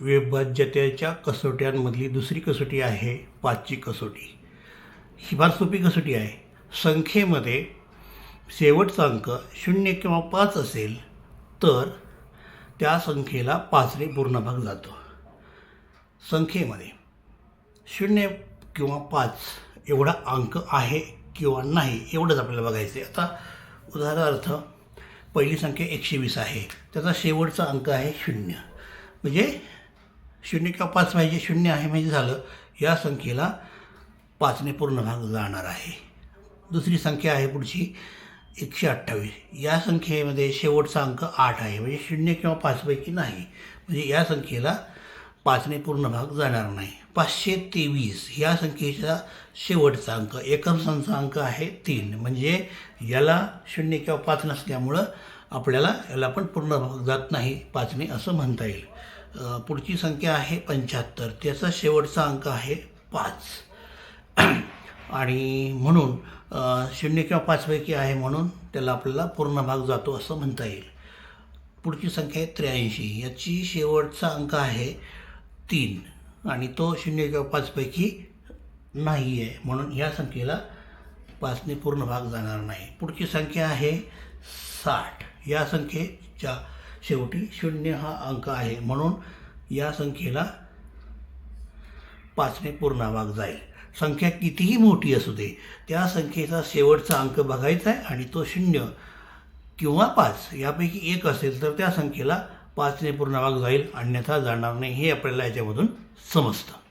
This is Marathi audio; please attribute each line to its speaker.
Speaker 1: विभाज्यतेच्या कसोट्यांमधली दुसरी कसोटी आहे पाचची कसोटी. ही फार सोपी कसोटी आहे. संख्येमध्ये शेवटचा अंक शून्य किंवा पाच असेल तर त्या संख्येला पाचने पूर्ण भाग जातो. संख्येमध्ये शून्य किंवा पाच एवढा अंक आहे किंवा नाही एवढंच आपल्याला बघायचं आहे आता उदाहरणार्थ पहिली संख्या एकशे वीस आहे. त्याचा शेवटचा अंक आहे शून्य. म्हणजे शून्य किंवा पाच पाहिजे शून्य आहे म्हणजे झालं. या संख्येला पाचने पूर्ण भाग जाणार आहे. दुसरी संख्या आहे पुढची एकशे अठ्ठावीस. या संख्येमध्ये शेवटचा अंक आठ आहे म्हणजे शून्य किंवा पाचपैकी नाही. म्हणजे या संख्येला पाचने पूर्ण भाग जाणार नाही. पाचशे तेवीस या संख्येचा शेवटचा अंक एकमसांचा अंक आहे तीन. म्हणजे याला शून्य किंवा पाच नसल्यामुळं आपल्याला याला पण पूर्ण भाग जात नाही पाचने असं म्हणता येईल. पुढची संख्या आहे पंच्याहत्तर. त्याचा शेवटचा अंक आहे पाच. आणि म्हणून शून्य किंवा पाचपैकी आहे म्हणून त्याला आपल्याला पूर्ण भाग जातो असं म्हणता येईल. पुढची संख्या आहे त्र्याऐंशी. याची शेवटचा अंक आहे तीन. आणि तो शून्य किंवा पाचपैकी नाही आहे म्हणून या संख्येला पाचने पूर्ण भाग जाणार नाही. पुढची संख्या आहे साठ. या संख्येच्या शेवटी शून्य हा अंक आहे. म्हणून या संख्येला पाचने पूर्ण जाईल. संख्या कितीही मोठी असू दे त्या संख्येचा शेवटचा अंक बघायचा आहे आणि तो शून्य किंवा पाच यापैकी एक असेल तर त्या संख्येला पाचने पूर्ण जाईल. अन्यथा जाणार नाही हे आपल्याला याच्यामधून समजतं.